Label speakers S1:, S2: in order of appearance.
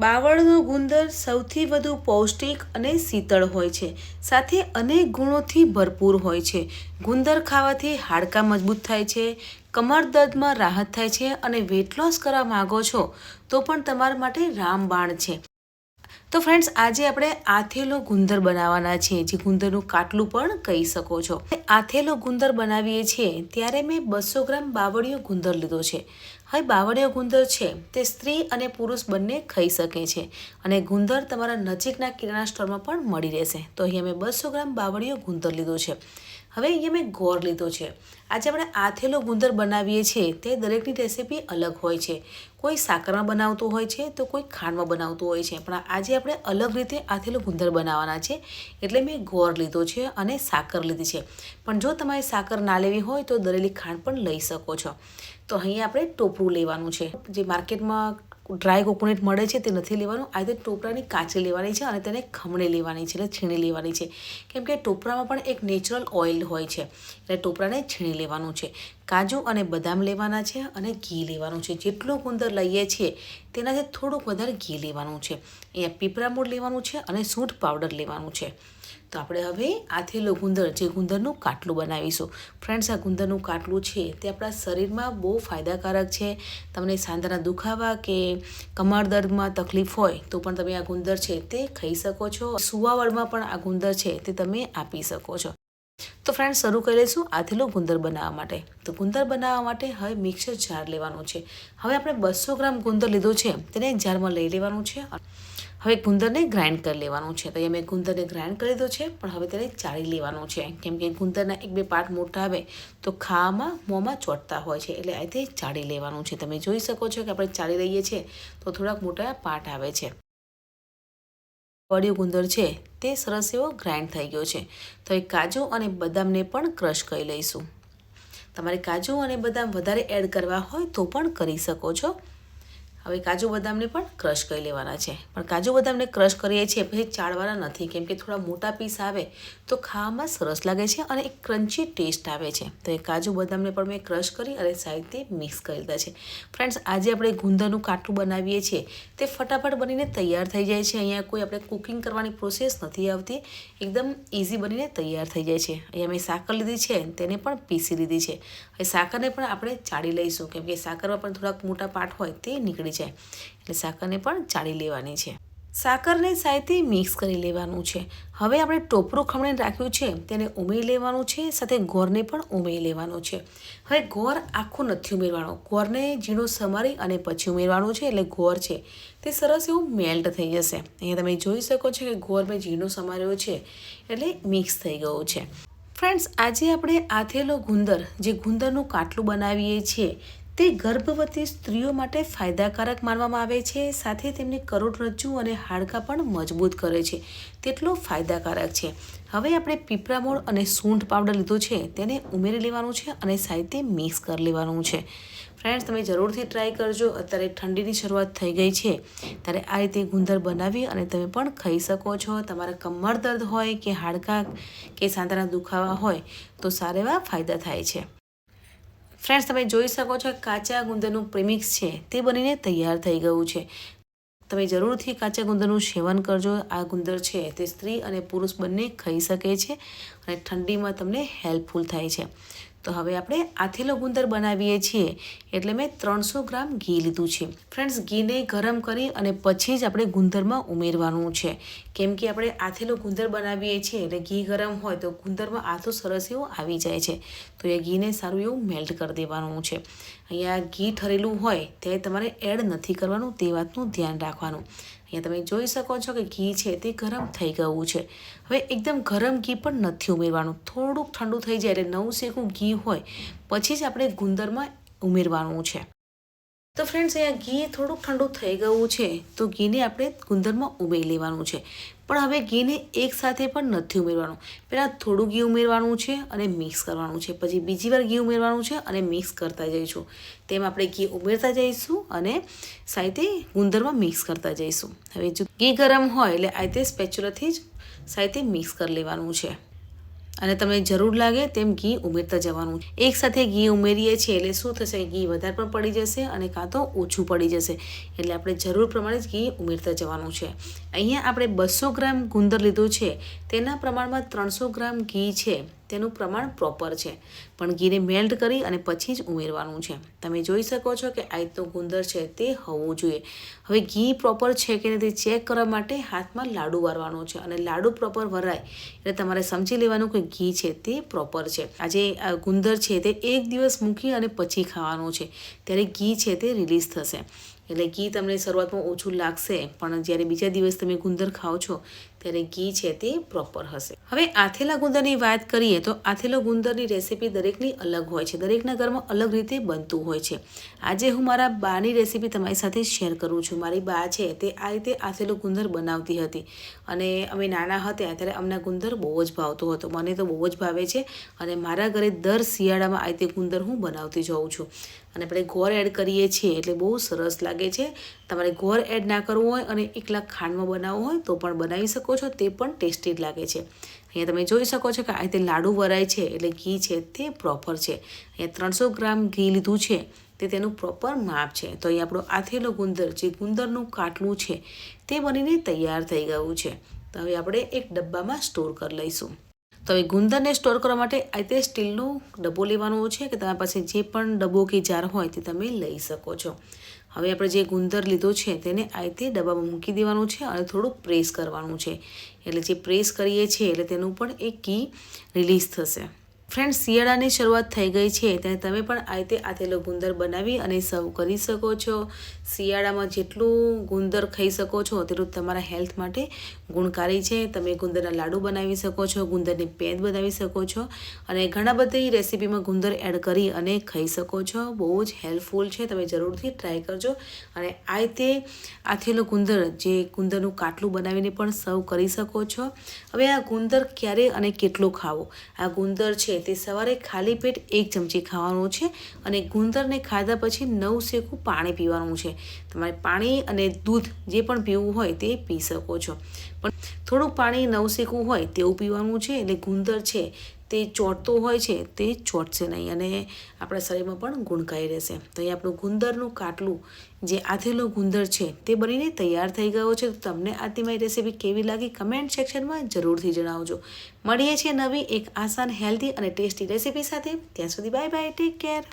S1: બાવળનો ગુંદર સૌથી વધુ પૌષ્ટિક અને શીતળ હોય છે. સાથે અનેક ગુણોથી ભરપૂર હોય છે. ગુંદર ખાવાથી હાડકાં મજબૂત થાય છે, કમર દર્દમાં રાહત થાય છે અને વેટ લોસ કરવા માગો છો તો પણ તમારા માટે રામબાણ છે. તો ફ્રેન્ડ્સ આજે આપણે આથેલો ગુંદર બનાવવાના છે, જે ગુંદરનું કાટલું પણ કહી શકો છો. આથેલો ગુંદર બનાવીએ છીએ ત્યારે મેં બસો ગ્રામ બાવળિયો ગુંદર લીધો છે. હવે બાવળિયો ગુંદર છે તે સ્ત્રી અને પુરુષ બંને ખાઈ શકે છે અને ગુંદર તમારા નજીકના કિરાણા સ્ટોરમાં પણ મળી રહેશે. તો અહીંયા મેં બસો ગ્રામ બાવળીયો ગુંદર લીધો છે. હવે અહીંયા મેં ગોળ લીધો છે. આજે આપણે આથેલો ગુંદર બનાવીએ છીએ તે દરેકની રેસીપી અલગ હોય છે. કોઈ સાકરમાં બનાવતું હોય છે તો કોઈ ખાંડમાં બનાવતું હોય છે. પણ આજે આપણે અલગ રીતે આથેલો ગુંદર બનાવવાના છે. એટલે મેં ગોળ લીધો છે અને સાકર લીધી છે. પણ જો તમારે સાકર ના લેવી હોય તો દરેલી ખાંડ પણ લઈ શકો છો. તો અહીંયા આપણે ટોપરું લેવાનું છે. જે માર્કેટમાં ડ્રાય કોકોનટ મળે છે તે નથી લેવાનું. આ રીતે ટોપરાની કાચી લેવાની છે અને તેને ખમણી લેવાની છે એટલે છીણી લેવાની છે. કેમ કે ટોપરામાં પણ એક નેચરલ ઓઇલ હોય છે એટલે ટોપરાને છીણી લેવાનું છે. કાજુ અને બદામ લેવાના છે અને ઘી લેવાનું છે. જેટલો ગુંદર લઈએ છીએ તેનાથી થોડુંક વધારે ઘી લેવાનું છે. અહીંયા પીપળા મૂળ લેવાનું છે અને સૂંઠ પાવડર લેવાનું છે. તો આપણે હવે આથેલો ગુંદર, જે ગુંદરનું કાટલું બનાવીશું. ફ્રેન્ડ્સ, આ ગુંદરનું કાટલું છે તે આપણા શરીરમાં બહુ ફાયદાકારક છે. તમને સાંધાના દુખાવા કે કમર દર્દમાં તકલીફ હોય તો પણ તમે આ ગુંદર છે તે ખાઈ શકો છો. સુવાવડમાં પણ આ ગુંદર છે તે તમે આપી શકો છો. તો ફ્રેન્ડ શરૂ કરી લઈશું આથેલો ગુંદર બનાવવા માટે. તો ગુંદર બનાવવા માટે હવે મિક્સર જાર લેવાનું છે. હવે આપણે બસો ગ્રામ ગુંદર લીધો છે તેને જારમાં લઈ લેવાનું છે. હવે ગુંદરને ગ્રાઇન્ડ કરી લેવાનું છે. તો અહીંયા મેં ગુંદરને ગ્રાઇન્ડ કરી દીધો છે, પણ હવે તેને ચાળી લેવાનું છે. કેમ કે ગુંદરના એક બે પાર્ટ મોટા આવે, તો ખાવામાં મોંમાં ચોટતા હોય છે. એટલે અહીંથી ચાળી લેવાનું છે. તમે જોઈ શકો છો કે આપણે ચાળી લઈએ છીએ, તો થોડાક મોટા પાર્ટ આવે છે. વડિયું ગુંદર છે, તે સરસ એવો ગ્રાઇન્ડ થઈ ગયો છે. તો એ કાજુ અને બદામને પણ ક્રશ કરી લઈશું. તમારે કાજુ અને બદામ વધારે એડ કરવા હોય તો પણ કરી શકો છો. હવે કાજુ બદામને પણ ક્રશ કરી લેવાના છે. પણ કાજુ બદામને ક્રશ કરીએ છીએ પછી ચાળવાના નથી. કેમ કે થોડા મોટા પીસ આવે તો ખાવામાં સરસ લાગે છે અને એક ક્રન્ચી ટેસ્ટ આવે છે. તો એ કાજુ બદામને પણ મેં ક્રશ કરી અને સાઈડથી મિક્સ કરી દીધા છે. ફ્રેન્ડ્સ, આજે આપણે ગુંદરનું કાટું બનાવીએ છીએ. તે ફટાફટ બનીને તૈયાર થઈ જાય છે. અહીંયા કોઈ આપણે કુકિંગ કરવાની પ્રોસેસ નથી આવતી. એકદમ ઇઝી બનીને તૈયાર થઈ જાય છે. અહીંયા મેં સાકર લીધી છે, તેને પણ પીસી લીધી છે. હવે સાકરને પણ આપણે ચાળી લઈશું. કેમ કે સાકરમાં પણ થોડાક મોટા પાટ હોય તે નીકળી જાય. એટલે સાકરને પણ ચાળી લેવાની છે. સાકરને સાયથી મિક્સ કરી લેવાનું છે. હવે આપણે ટોપરું ખમણીને રાખ્યું છે, તેને ઉમેરી લેવાનું છે, સાથે ગોળને પણ ઉમેરી લેવાનું છે. હવે ગોળ આખું નથી ઉમેરવાનો. ગોળને ઝીણું સમારી અને પછી ઉમેરવાનું છે, એટલે ગોળ છે. તે સરસ એવું મેલ્ટ થઈ જશે. અહીંયા તમે જોઈ શકો છો કે ગોળ મેં ઝીણો સમાર્યો છે, એટલે મિક્સ થઈ ગયું છે. ફ્રેન્ડ્સ, આજે આપણે આથેલો ગુંદર, જે ગુંદરનું કાટલું બનાવીએ છીએ તે ગર્ભવતી સ્ત્રીઓ માટે ફાયદાકારક માનવામાં આવે છે. સાથે તેમની કરોડરજ્જુ અને હાડકાં પણ મજબૂત કરે છે. તેટલો ફાયદાકારક છે. હવે આપણે પીપરામોળ અને સૂંઠ પાવડર લીધો છે. તેને ઉમેરી લેવાનું છે અને સાહિત્ય મિક્સ કરી લેવાનું છે. ફ્રેન્ડ્સ, તમે જરૂરથી ટ્રાય કરજો. અત્યારે ઠંડીની શરૂઆત થઈ ગઈ છે. ત્યારે આ રીતે ગુંદર બનાવી અને તમે પણ ખાઈ શકો છો. તમારા કમર દર્દ હોય કે હાડકાં કે સાંધાના દુખાવા હોય તો સારા એવા ફાયદા થાય છે. ફ્રેન્ડ્સ, તમે જોઈ શકો છો કાચા ગુંદરનું પ્રેમિક્સ છે. તે બનીને તૈયાર થઈ ગયું છે. તમે જરૂરથી કાચા ગુંદરનું સેવન કરજો. આ ગુંદર છે તે સ્ત્રી અને પુરુષ બંને ખાઈ શકે છે અને ઠંડીમાં તમને હેલ્પફુલ થાય છે. તો હવે આપણે આથેલો ગુંદર બનાવીએ છીએ. એટલે મેં ત્રણસો ગ્રામ ઘી લીધું છે. ફ્રેન્ડ્સ, ઘીને ગરમ કરી અને પછી જ આપણે ગુંદરમાં ઉમેરવાનું છે. કેમ કે આપણે આથેલો ગુંદર બનાવીએ છીએ એટલે ઘી ગરમ હોય તો ગુંદરમાં આથો સરસ એવું આવી જાય છે. તો એ ઘીને સારું એવું મેલ્ટ કરી દેવાનું છે. અહીંયા ઘી ઠરેલું હોય ત્યારે તમારે એડ નથી કરવાનું, તે વાતનું ધ્યાન રાખવાનું. અહીંયા તમે જોઈ શકો છો કે ઘી છે તે ગરમ થઈ ગયું છે. હવે એકદમ ગરમ ઘી પણ નથી ઉમેરવાનું. થોડુંક ઠંડુ થઈ જાય એટલે નવું શેકું ઘી હોય, પછી જ આપણે ગુંદરમાં ઉમેરવાનું છે. તો ફ્રેન્ડ્સ અહીંયા ઘી થોડુંક ઠંડુ થઈ ગયું છે, તો ઘીને આપણે ગુંદરમાં ઉમેરી લેવાનું છે. પણ હવે ઘીને એકસાથે પણ નથી ઉમેરવાનું. પહેલાં થોડું ઘી ઉમેરવાનું છે અને મિક્સ કરવાનું છે. પછી બીજી વાર ઘી ઉમેરવાનું છે અને મિક્સ કરતા જઈશું. તેમ આપણે ઘી ઉમેરતા જઈશું અને સાથે ગુંદરમાં મિક્સ કરતા જઈશું. હવે જો ઘી ગરમ હોય એટલે આ રીતે સ્પેચ્યુલાથી જ સાથે મિક્સ કરી લેવાનું છે. અને તમને જરૂર લાગે તેમ ઘી ઉમેરતા જવાનું. એક સાથે ઘી ઉમેરીએ છીએ એટલે શું થશે? ઘી વધારે પણ પડી જશે અને કાં તો ઓછું પડી જશે. એટલે આપણે જરૂર પ્રમાણે જ ઘી ઉમેરતા જવાનું છે. અહીંયા આપણે બસો ગ્રામ ગુંદર લીધું છે. તેના પ્રમાણમાં ત્રણસો ગ્રામ ઘી છે. તેનું પ્રમાણ પ્રોપર છે. પણ ઘીને મેલ્ટ કરી અને પછી જ ઉમેરવાનું છે. તમે જોઈ શકો છો કે આ ગુંદર છે તે હોવું જોઈએ. હવે ઘી પ્રોપર છે કે નથી ચેક કરવા માટે હાથમાં લાડુ વારવાનો છે અને લાડુ પ્રોપર વરાય એટલે તમારે સમજી લેવાનું કે ઘી છે તે પ્રોપર છે. આ ગુંદર છે તે એક દિવસ મૂકી અને પછી ખાવાનું છે. ત્યારે ઘી છે તે રિલીઝ થશે. એટલે ઘી તમને શરૂઆતમાં ઓછું લાગશે, પણ જ્યારે બીજા દિવસ તમે ગુંદર ખાઓ છો, ત્યારે ઘી છે તે પ્રોપર હશે. હવે આથેલા ગુંદરની વાત કરીએ તો આથેલો ગુંદરની રેસીપી દરેકની અલગ હોય છે. દરેકના ઘરમાં અલગ રીતે બનતું હોય છે. આજે હું મારા બાની રેસીપી તમારી સાથે શેર કરું છું. મારી બા છે તે આ રીતે આથેલો ગુંદર બનાવતી હતી. અને અમે નાના હતા ત્યારે અમને ગુંદર બહુ જ ભાવતો હતો. મને તો બહુ જ ભાવે છે અને મારા ઘરે દર શિયાળામાં આ રીતે ગુંદર હું બનાવતી જાઉં છું. અને આપણે ગોળ એડ કરીએ છીએ એટલે બહુ સરસ લાગે છે. તમારે ગોળ એડ ના કરવું હોય અને એકલા ખાંડમાં બનાવવું હોય તો પણ બનાવી શકો છો, તે પણ ટેસ્ટી જ લાગે છે. અહીંયા તમે જોઈ શકો છો કે આ રીતે લાડુ વરાય છે એટલે ઘી છે તે પ્રોપર છે. અહીંયા ત્રણસો ગ્રામ ઘી લીધું છે, તે તેનું પ્રોપર માપ છે. તો અહીં આપણો આથેલો ગુંદર, જે ગુંદરનું કાટલું છે, તે બનીને તૈયાર થઈ ગયું છે. તો હવે આપણે એક ડબ્બામાં સ્ટોર કરી લઈશું. તો હવે ગુંદરને સ્ટોર કરવા માટે આ રીતે સ્ટીલનો ડબ્બો લેવાનો છે કે તમારી પાસે જે પણ ડબ્બો કે જાર હોય તે તમે લઈ શકો છો. હવે આપણે જે ગુંદર લીધો છે તેને આ રીતે ડબ્બામાં મૂકી દેવાનું છે અને થોડું પ્રેસ કરવાનું છે. એટલે જે પ્રેસ કરીએ છીએ એટલે તેનું પણ એક કી રિલીઝ થશે. ફ્રેન્ડ શિયાળાની શરૂઆત થઈ ગઈ છે, ત્યારે તમે પણ આ રીતે આથેલો ગુંદર બનાવી અને સર્વ કરી શકો છો. શિયાળામાં જેટલું ગુંદર ખાઈ શકો છો, તેટલું તમારા હેલ્થ માટે ગુણકારી છે. તમે ગુંદરના લાડુ બનાવી શકો છો, ગુંદરની પેદ બનાવી શકો છો અને ઘણા બધી રેસીપીમાં ગુંદર એડ કરી અને ખાઈ શકો છો. બહુ જ હેલ્પફુલ છે, તમે જરૂરથી ટ્રાય કરજો. અને આ રીતે આથેલો ગુંદર, જે ગુંદરનું કાટલું બનાવીને પણ સર્વ કરી શકો છો. હવે આ ગુંદર ક્યારે અને કેટલું ખાવો? આ ગુંદર છે તે સવારે ખાલી પેટ એક ચમચી ખાવાનું છે અને ગુંદરને ખાધા પછી નવ શેકું પાણી પીવાનું છે. તમારે પાણી અને દૂધ જે પણ પીવું હોય તે પી શકો છો. પણ થોડું પાણી નવ શેકું હોય તેવું પીવાનું છે એટલે ગુંદર છે તે ચોંટતું હોય છે તે ચોંટશે નહીં અને આપણા શરીરમાં પણ ગુણકાઈ રહેશે. તો અહીં આપણું ગુંદરનું કાટલું, જે આથેલો ગુંદર છે તે બનીને તૈયાર થઈ ગયો છે. તો તમને આજની મારી રેસીપી કેવી લાગી કમેન્ટ સેક્શનમાં જરૂરથી જણાવજો. મળીએ છીએ નવી એક આસાન, હેલ્ધી અને ટેસ્ટી રેસીપી સાથે. ત્યાં સુધી બાય બાય, ટેક કેર.